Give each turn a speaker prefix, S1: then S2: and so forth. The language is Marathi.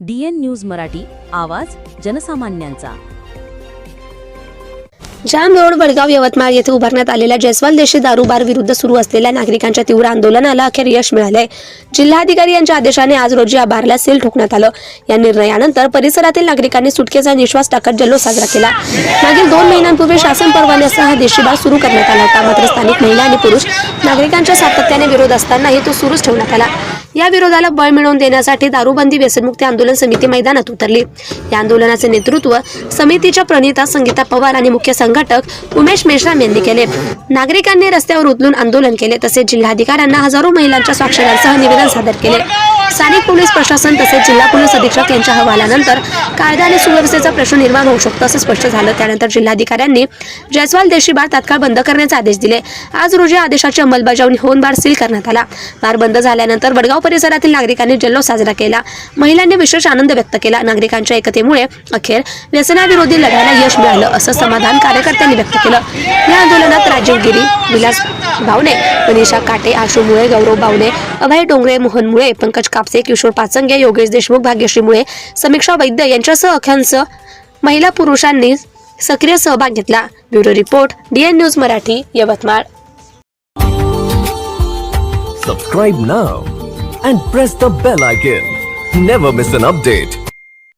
S1: डीएन न्यूज मराठी आवाज जनसामान्यांचा.
S2: जाम रोड वडगाव यवतमाळ येथे उभारण्यात आलेल्या जयस्वाल देशी दारूबार विरुद्ध सुरू असलेल्या नागरिकांच्या तीव्र आंदोलनाला अखेर यश मिळाले जिल्हाधिकारी यांच्या आदेशाने आज रोजी या बारला सील ठोकण्यात आलं. या निर्णयानंतर परिसरातील नागरिकांनी सुटकेचा निश्वास टाकत जल्लोष साजरा केला. मागील दोन महिन्यांपूर्वी शासन परवान्यासह हा देशी बार सुरू करण्यात आला होता. मात्र स्थानिक महिला आणि पुरुष नागरिकांच्या सातत्याने विरोध असतानाही तो सुरूच ठेवण्यात आला. या विरोधाला बळ मिळवून देण्यासाठी दारूबंदी व्यसनमुक्ती आंदोलन समिती मैदानात उतरली. या आंदोलनाचे नेतृत्व समितीच्या प्रणिता संगीता पवार आणि मुख्य संघटक उमेश मेश्राम यांनी केले. नागरिकांनी रस्त्यावर उतरून आंदोलन केले तसेच जिल्हाधिकाऱ्यांना हजारो महिलांच्या स्वाक्षऱ्यांसह निवेदन सादर केले. स्थानिक पोलीस प्रशासन तसेच जिल्हा पोलीस अधीक्षक यांच्या हवालानंतर कायदा आणि सुव्यवस्थेचा प्रश्न निर्माण होऊ शकतो असं स्पष्ट झालं. त्यानंतर जिल्हाधिकाऱ्यांनी जयस्वाल देशी बार तात्काळ बंद करण्याचे आदेश दिले. आज रोजी आदेशाची अंमलबजावणी होऊन बार सील करण्यात आला. बार बंद झाल्यानंतर वडगाव परिसरातील नागरिकांनी जल्लोष साजरा केला. महिलांनी विशेष आनंद व्यक्त केला. नागरिकांच्या एकतेमुळे अखेर व्यसनाविरोधी लढ्याला यश मिळालं असं समाधान कार्यकर्त्यांनी व्यक्त केलं. या आंदोलनात राजीव गिरी विलास भावने मनीषा काटे आशू मुळे गौरव भावने अभय डोंगरे मोहन मुळे पंकज कापसे किशोर पाचंगे योगेश देशमुख भाग्यश्री मुळे समीक्षा वैद्य यांच्यासह अख्यांचं महिला पुरुषांनी सक्रिय सहभाग घेतला. Bureau report DN news Marathi Yavatmal.
S3: Subscribe now and press the bell icon never miss an update